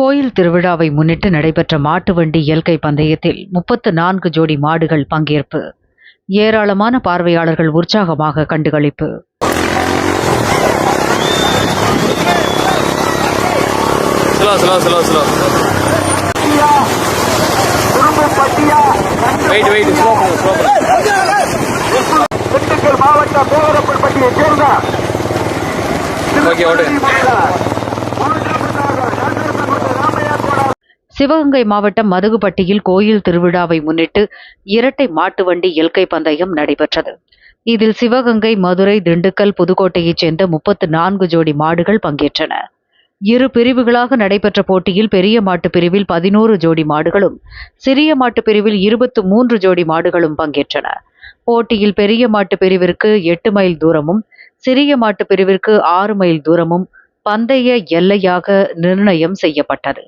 கோயில் திருவிழாவை முன்னிட்டு நடைபெற்ற மாட்டு வண்டி இயற்கை பந்தயத்தில் முப்பத்து நான்கு ஜோடி மாடுகள் பங்கேற்பு. ஏராளமான பார்வையாளர்கள் உற்சாகமாக கண்டுகளிப்பு. ஸ்லோ சிவகங்கை மாவட்டம் மதுகுப்பட்டியில் கோயில் திருவிழாவை முன்னிட்டு இரட்டை மாட்டு வண்டி இயற்கை பந்தயம் நடைபெற்றது. இதில் சிவகங்கை மதுரை திண்டுக்கல் புதுக்கோட்டையைச் சேர்ந்த முப்பத்து நான்கு ஜோடி மாடுகள் பங்கேற்றன. இரு பிரிவுகளாக நடைபெற்ற போட்டியில் பெரிய மாட்டு பிரிவில் பதினோரு ஜோடி மாடுகளும் சிறிய மாட்டு பிரிவில் இருபத்து மூன்று ஜோடி மாடுகளும் பங்கேற்றன. போட்டியில் பெரிய மாட்டு பிரிவிற்கு எட்டு மைல் தூரமும் சிறிய மாட்டு பிரிவிற்கு ஆறு மைல் தூரமும் பந்தய எல்லையாக நிர்ணயம் செய்யப்பட்டது.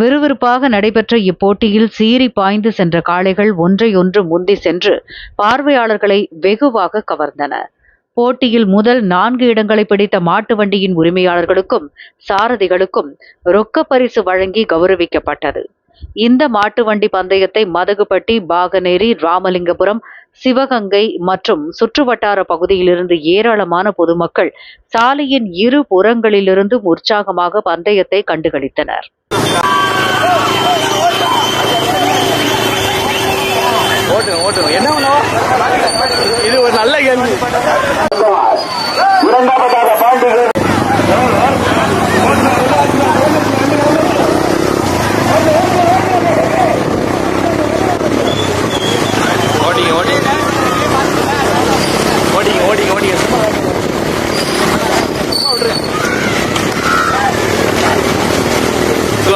விறுவிறுப்பாக நடைபெற்ற இப்போட்டியில் சீறி பாய்ந்து சென்ற காளைகள் ஒன்றையொன்று முந்தி சென்று பார்வையாளர்களை வெகுவாக கவர்ந்தன. போட்டியில் முதல் நான்கு இடங்களை பிடித்த மாட்டு வண்டியின் உரிமையாளர்களுக்கும் சாரதிகளுக்கும் ரொக்க பரிசு வழங்கி கௌரவிக்கப்பட்டது. இந்த மாட்டு வண்டி பந்தயத்தை மதகுபட்டி பாகனேரி ராமலிங்கபுரம் சிவகங்கை மற்றும் சுற்றுவட்டார பகுதியிலிருந்து ஏராளமான பொதுமக்கள் சாலையின் இரு புறங்களிலிருந்தும் உற்சாகமாக பந்தயத்தை கண்டுகளித்தனர். ஓட்டுங்க ஓட்டுங்க. என்ன பண்ணுவோம் இது ஒரு நல்ல கேள்வி.